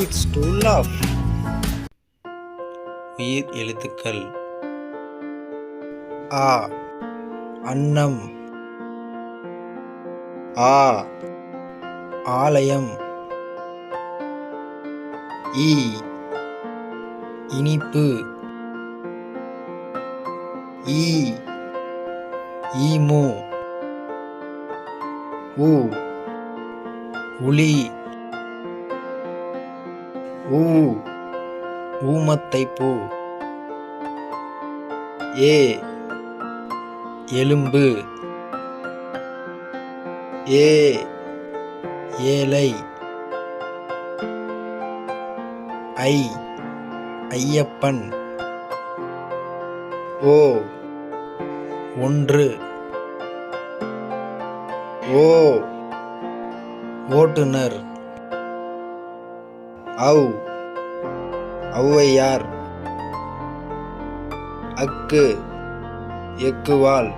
Kids to laugh உயிர் எழுத்துக்கள். ஆ. அன்னம். ஆ. ஆலயம். ஈ. இனிப்பு. ஈ. ஈமு. ஊ. உளி ஊ. ஊமத்தை பூ. ஏ. எலும்பு. ஏ. ஏலை ஐ. ஐயப்பன். ஓ. ஒன்று. ஓ. ஓட்டுநர். ஔ. ஔவையார் அக்கு எக்குவால்